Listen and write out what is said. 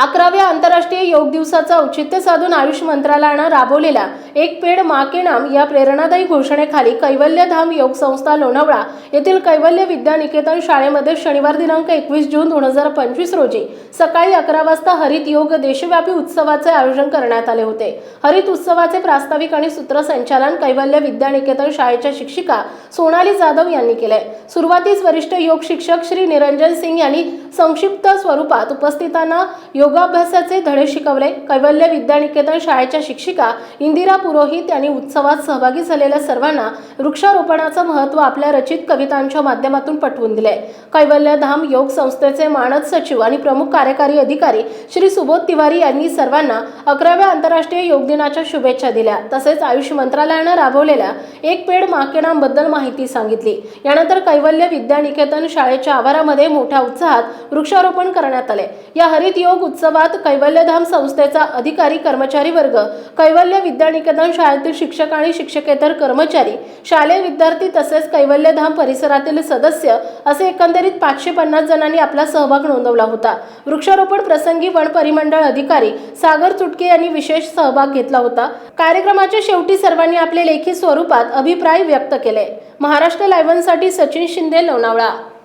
अकराव्या आंतरराष्ट्रीय योग दिवसाचं औचित्य साधून आयुष मंत्रालयानं राबवलेल्या एक पेड मा के नाम या प्रेरणादायी घोषणेखाली कैवल्यधाम योग संस्था लोणावळा येथील कैवल्य विद्या निकेतन शाळेमध्ये शनिवार दिनांक एकवीस जून दोन हजार पंचवीस रोजी सकाळी अकरा वाजता हरित योग देशव्यापी उत्सवाचे आयोजन करण्यात आले होते. हरित उत्सवाचे प्रास्ताविक आणि सूत्रसंचालन कैवल्य विद्या निकेतन शाळेच्या शिक्षिका सोनाली जाधव यांनी केले सुरुवातीस वरिष्ठ योग शिक्षक श्री निरंजन सिंग यांनी संक्षिप्त स्वरूपात उपस्थितांना योगाभ्यासाचे धडे शिकवले. कैवल्य विद्यानिकेतन शाळेच्या शिक्षिका इंदिरा पुरोहित यांनी उत्सवात सहभागी झालेल्या सर्वांना वृक्षारोपणाचं महत्त्व आपल्या रचित कवितांच्या माध्यमातून पटवून दिले. कैवल्यधाम योग संस्थेचे मानद सचिव आणि प्रमुख कार्यकारी अधिकारी श्री सुबोध तिवारी यांनी सर्वांना अकराव्या आंतरराष्ट्रीय योग दिनाच्या शुभेच्छा दिल्या. तसेच आयुष मंत्रालयानं राबवलेल्या एक पेड माकेणांबद्दल माहिती सांगितली. यानंतर कैवल्य विद्यानिकेतन शाळेच्या आवारामध्ये मोठ्या उत्साहात वृक्षारोपण करण्यात आले. या हरित योग उत्सवात कैवल्यधाम संस्थेचा अधिकारी कर्मचारी वर्ग कैवल्य विद्यानिकेतन शाळेतील शिक्षक आणि शिक्षकेतर कर्मचारी शालेय विद्यार्थी तसेच कैवल्यधाम परिसरातील सदस्य असे एकंदरीत पाचशे पन्नास जणांनी आपला सहभाग नोंदवला होता. वृक्षारोपण प्रसंगी वन परिमंडळ अधिकारी सागर चुटके यांनी विशेष सहभाग घेतला होता. कार्यक्रमाच्या शेवटी सर्वांनी आपले लेखी स्वरूपात अभिप्राय व्यक्त केले. महाराष्ट्र लायव्हनसाठी सचिन शिंदे लोणावळा.